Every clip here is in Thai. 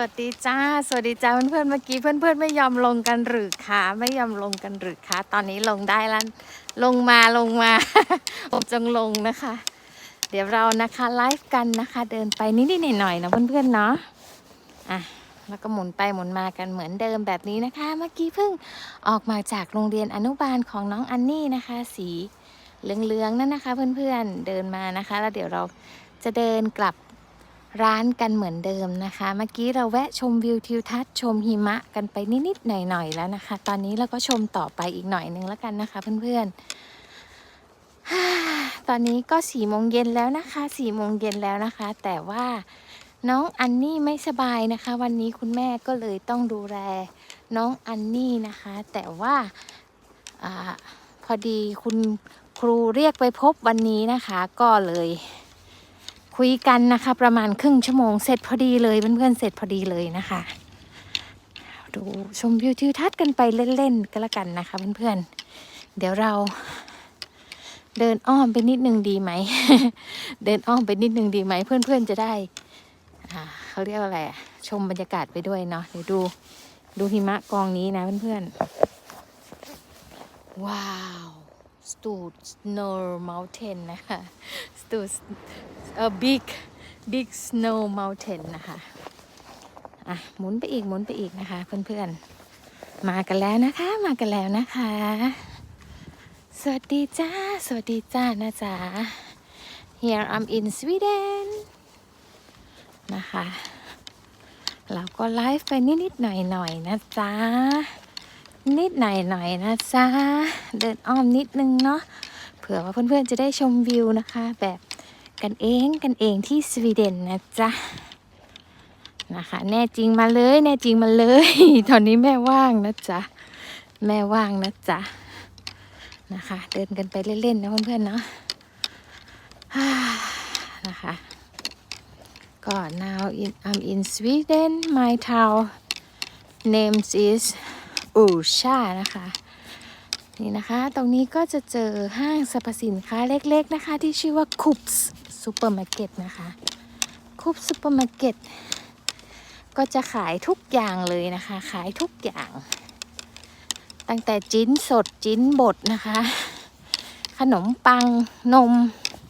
วัสดีจ้า สวัสดีจ้าเพื่อนๆเมื่อกี้เพื่อนๆไม่ยอมลงกันหรือคะไม่ยอมลงกันหรือคะตอนนี้ลงได้แล้วลงมาลงมาผมจงลงนะคะ เดี๋ยวเรานะคะไลฟ์กันนะคะ เดินไปนิดๆหน่อยๆนะเพื่อนๆเนาะอะแล้วก็หมุนไปหมุนมากันเหมือนเดิมแบบนี้นะคะ เมื่อกี้เพิ่งออกมาจากโรงเรียนอนุบาลของน้องอันนี่นะคะ สีเหลืองๆนั่นนะคะ เพื่อนๆเดินมานะคะ แล้วเดี๋ยวเราจะเดินกลับ ร้านกันเหมือนเดิมนะคะ เมื่อกี้เราแวะชมวิวทิวทัศน์ชมหิมะกันไปนิดๆหน่อยๆแล้วนะคะ ตอนนี้เราก็ชมต่อไปอีกหน่อยนึงแล้วกันนะคะ เพื่อนๆ ตอนนี้ก็สี่โมงเย็นแล้วนะคะสี่โมงเย็นแล้วนะคะ แต่ว่าน้องอันนี่ไม่สบายนะคะ วันนี้คุณแม่ก็เลยต้องดูแลน้องอันนี่นะคะ แต่ว่าอาพอดีคุณครูเรียกไปพบวันนี้นะคะ ก็เลย คุยกันนะคะ ประมาณครึ่งชั่วโมงเสร็จพอดีเลยเพื่อนๆเสร็จพอดีเลยนะคะ ดูชมวิวทิวทัศน์กันไปเล่นๆก็แล้วกันนะคะเพื่อนๆเดี๋ยวเราเดินอ้อมไปนิดนึงดีไหม เดินอ้อมไปนิดนึงดีไหมเพื่อนๆจะได้เขาเรียกว่าอะไรชมบรรยากาศไปด้วยเนาะเดี๋ยวดูดูหิมะกองนี้นะเพื่อนๆว้าว สตูด snow mountain นะคะสตูด a big big snow mountain นะคะ อะ หมุนไปอีก หมุนไปอีกนะคะ เพื่อนๆ มากันแล้วนะคะ มากันแล้วนะคะ สวัสดีจ้า สวัสดีจ้านะจ๊ะ here I'm in Sweden นะคะ เราก็ไลฟ์ไปนิดๆหน่อยๆนะจ๊ะ นิดหน่อยๆนะจ๊ะเดินอ้อมนิดนึงเนาะเผื่อว่าเพื่อนๆจะได้ชมวิวนะคะ แบบกันเองกันเองที่สวีเดนนะจ๊ะนะคะ แน่จริงมาเลย แน่จริงมาเลย ตอนนี้แม่ว่างนะจ๊ะแม่ว่างนะจ๊ะนะคะ เดินกันไปเล่นๆนะเพื่อนๆเนาะนะคะ ก็ now in I'm in Sweden my town name is Usha นะคะ นี่นะคะ ตรงนี้ก็จะเจอห้างสรรพสินค้าเล็กๆนะคะ ที่ชื่อว่าคุปส์ซูเปอร์มาร์เก็ตนะคะคุปส์ซูเปอร์มาร์เก็ตก็จะขายทุกอย่างเลยนะคะ ขายทุกอย่าง ตั้งแต่จิ้นสดจิ้นบดนะคะ ขนมปังนม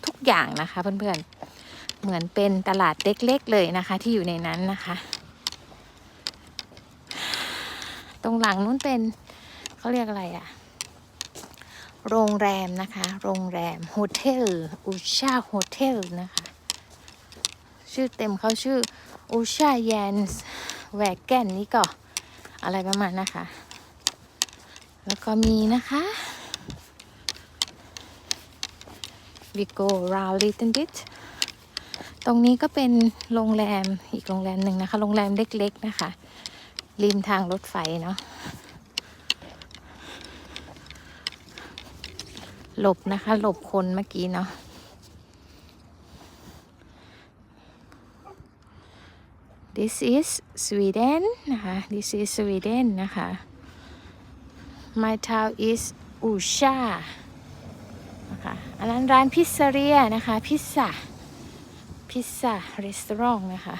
ทุกอย่างนะคะเพื่อนๆเหมือนเป็นตลาดเล็กๆเลยนะคะ ที่อยู่ในนั้นนะคะ ตรงหลังนู้นเป็นเขาเรียกอะไรอะโรงแรมนะคะ โรงแรมโฮเทลอูชาโฮเทลนะคะ ชื่อเต็มเขาชื่ออูชาแยนส์แวกแกนนี่ก็อะไรประมาณนะคะ แล้วก็มีนะคะ we go round little bit ตรงนี้ก็เป็นโรงแรมอีกโรงแรมหนึ่งนะคะ โรงแรมเล็กๆนะคะ ริมทางรถไฟเนาะหลบนะคะ หลบคนเมื่อกี้เนาะ this is Sweden นะคะ this is Sweden นะคะ my town is Usha นะคะอันนั้นร้านพิซซ่าเรียนะคะ พิซซ่า พิซซ่ารีสอร์ทนะคะ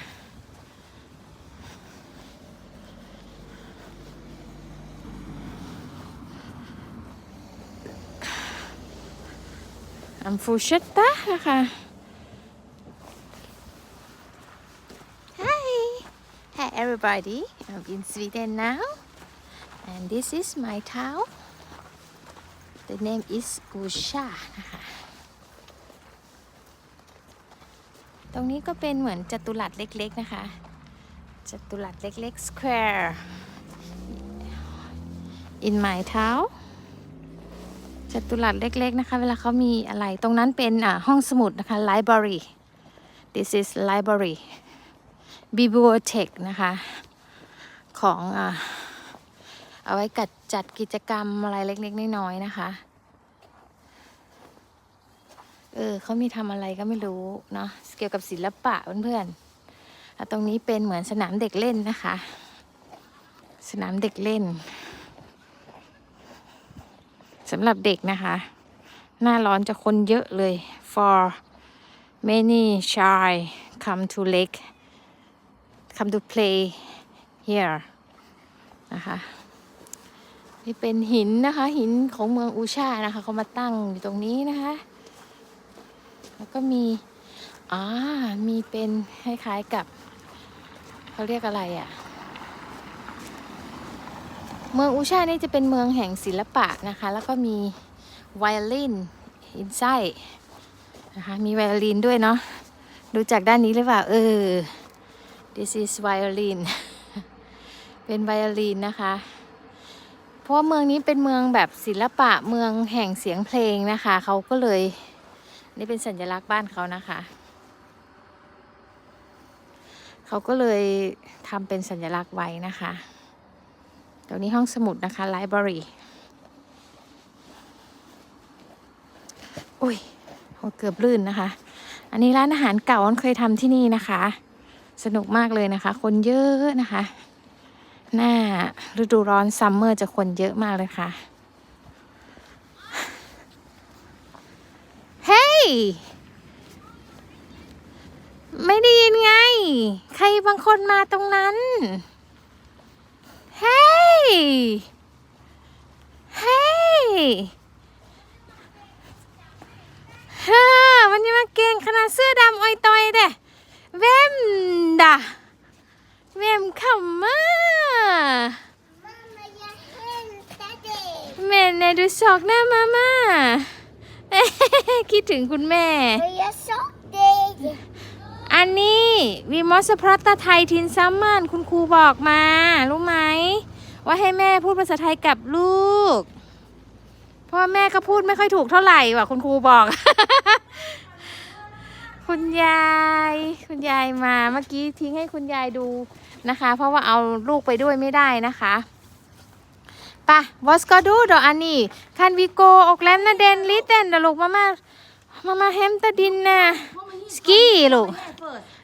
อัมฟูชตตานะคะ Hi Hi everybody I'm in Sweden now and this is my town the name is Usha นะคะตรงนี้ก็เป็นเหมือนจัตุรัสเล็กๆนะคะจัตุรัสเล็กๆ square in my town จตุรัสเล็กๆนะคะ เวลาเขามีอะไร ตรงนั้นเป็นอ่าห้องสมุดนะคะ library this is library bibliothèque นะคะ ของอ่าเอาไว้กัดจัดกิจกรรมอะไรเล็กๆน้อยๆนะคะ เออเขามีทำอะไรก็ไม่รู้เนาะเกี่ยวกับศิลปะเพื่อนๆแล้วตรงนี้เป็นเหมือนสนามเด็กเล่นนะคะ สนามเด็กเล่น สำหรับเด็กนะคะ หน้าร้อนจะคนเยอะเลย for many child come to lake come to play here นะคะนี่เป็นหินนะคะ หินของเมืองอูชานะคะเขามาตั้งอยู่ตรงนี้นะคะ แล้วก็มีอ่ามีเป็นคล้ายๆกับเขาเรียกอะไรอะ่ะ เมืองอูชานี่จะเป็นเมืองแห่งศิลปะนะคะ แล้วก็มีไวโอลินอินไซนะคะมีไวโอลินด้วยเนาะดูจากด้านนี้หรือเปล่าเออ this is violin เป็นไวโอลินนะคะ เพราะว่าเมืองนี้เป็นเมืองแบบศิลปะเมืองแห่งเสียงเพลงนะคะ เขาก็เลยนี่เป็นสัญลักษณ์บ้านเขานะคะ เขาก็เลยทำเป็นสัญลักษณ์ไว้นะคะ ตรงนี้ห้องสมุดนะคะ library อุ้ยโหเกือบลื่นนะคะ อันนี้ร้านอาหารเก่าอ้อนเคยทำที่นี่นะคะ สนุกมากเลยนะคะ คนเยอะนะคะ หน้าฤดูร้อนซัมเมอร์จะคนเยอะมากเลยค่ะ เฮ้ยไม่ได้ยินไง ใครบางคนมาตรงนั้น เฮ้ยเฮ้ยฮ่ามันยังมาเก่งขนาดเสื้อดำอ้อยตอยเด้เวมดาเวมเข้ามา Mamma, jag hämtar dig. แม่เนดูชอกหน้ามาม่าคิดถึงคุณแม่ อันนี้วีมอสพรัตตาไทยทินซัมมันคุณครูบอกมา รู้ไหม ว่าให้แม่พูดภาษาไทยกับลูกเพราะว่าแม่ก็พูดไม่ค่อยถูกเท่าไหร่ว่ะคุณครูบอก คุณยาย คุณยายมาเมื่อกี้ทิ้งให้คุณยายดูนะคะ เพราะว่าเอาลูกไปด้วยไม่ได้นะคะปะวอสก็ดูดออันนี้คันวิโกออกแลมนะเดนลิเตนดลูกมามามามาแฮมตาดินนะ สกีลูก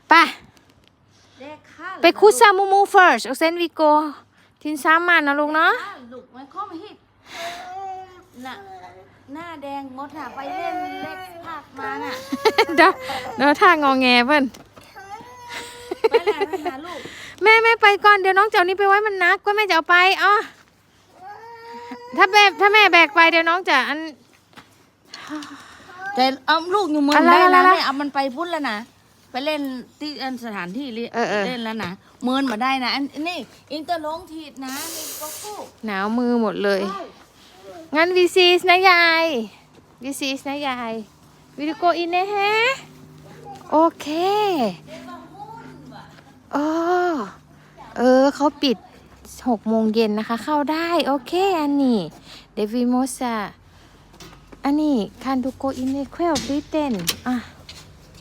ไปะไปคุซามูมู first เอาเซนวิโกทินซามันนะลูกเนาะลูกมันเข้ามาฮิตน่ะหน้าแดงงดหาไปเล่นเล็กภาคมาน่ะเดี๋ยวเดี๋ยวท่างอแงเพิ่นไปไหนไปหาลูกแม่แม่ไปก่อนเดี๋ยวน้องจะเอานี้ไปไว้มันนักก็แม่จะเอาไปอ๋อถ้าแม่ถ้าแม่แบกไปเดี๋ยวน้องจะอัน แต่เอาลูกอยู่เมืองอะไรได้อะไรนะอะไรไม่เอามันไปพุ่นแล้วนะไปเล่นที่อันสถานที่เล่นเออเออ เล่นแล้วนะเมินมาได้นะอันอันนี่อินเตอร์ลงทีดนะนี่ก็คู่หนาวมือหมดเลย งั้นวีซีสนะยายวีซีสนะยายวิดีโกอินนะฮะ โอเคโอ้เออเขาปิดหกโมงเย็นนะคะ เข้าได้ โอเค อันนี้ เดวิโมซา อันนี้คันดูโกอินเนเควลบริเตนอะ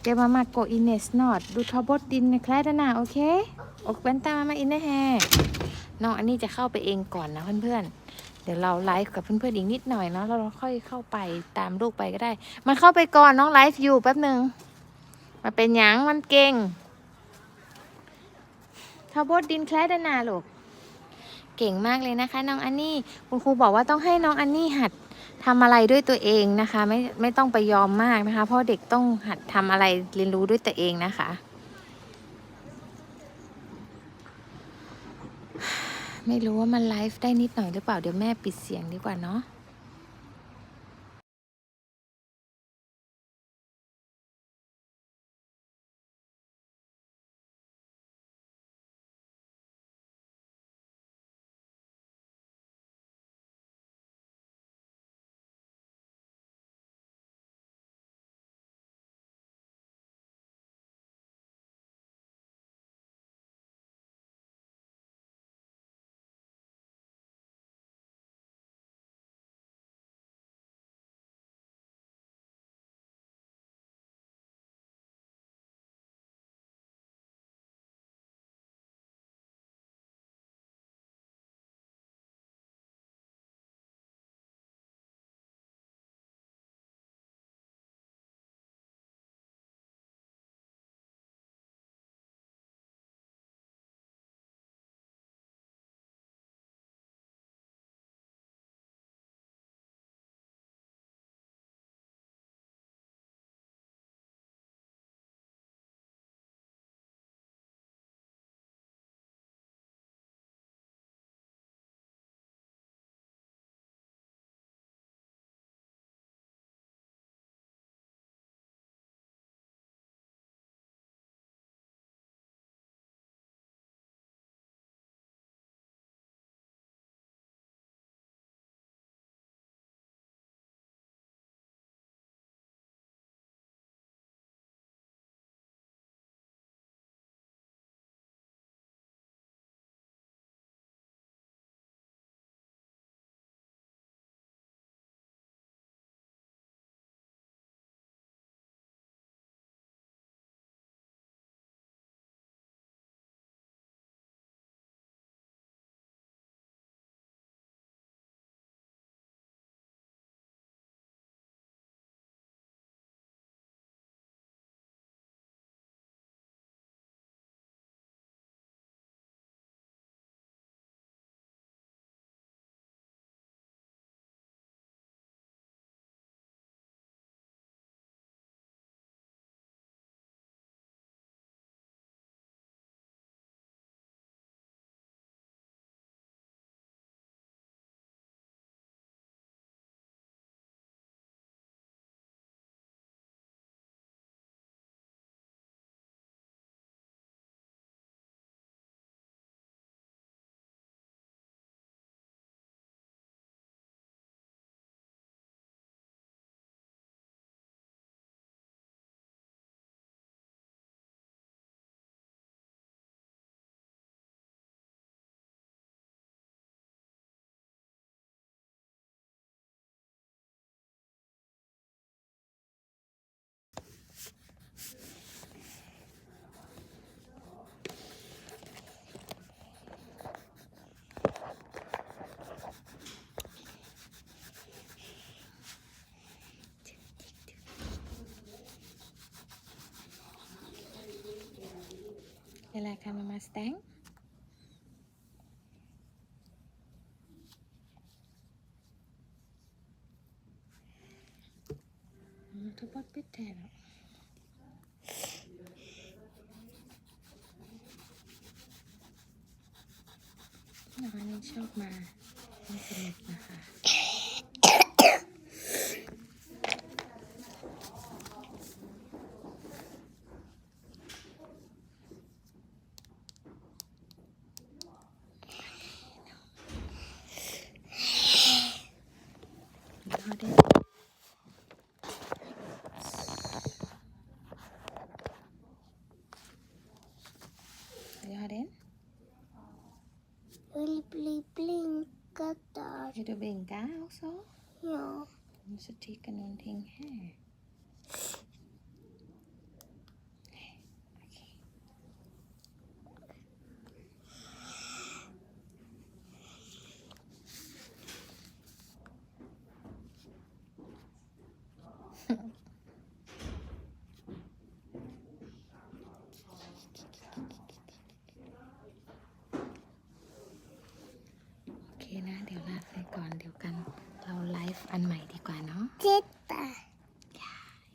เดี๋ยวมามาโกอินเนสนอตดูทอบดดินในแคลดนาโอเคอกเวนตามามาอินเนแฮน้องอันนี้จะเข้าไปเองก่อนนะเพื่อนๆ เดี๋ยวเราไลฟ์กับเพื่อนๆอีกนิดหน่อยเนาะแล้วเราค่อยเข้าไปตามลูกไปก็ได้ มันเข้าไปก่อนน้องไลฟ์อยู่แป๊บหนึ่งมาเป็นหยังมันเก่งทอบดดินแคลดนาลูกเก่งมากเลยนะคะ น้องอันนี่คุณครูบอกว่าต้องให้น้องอันนี่หัด ทำอะไรด้วยตัวเองนะคะ ไม่ไม่ต้องไปยอมมากนะคะ เพราะเด็กต้องหัดทำอะไรเรียนรู้ด้วยตัวเองนะคะ ไม่รู้ว่ามันไลฟ์ได้นิดหน่อยหรือเปล่าเดี๋ยวแม่ปิดเสียงดีกว่าเนาะ Bella Kama Mustang. Tupot pitero. Nakaninsyoke ma. Ang sunod na ka. Är du bengala också? Ja. Du måste dricka någonting här.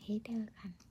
ที่เดียวกัน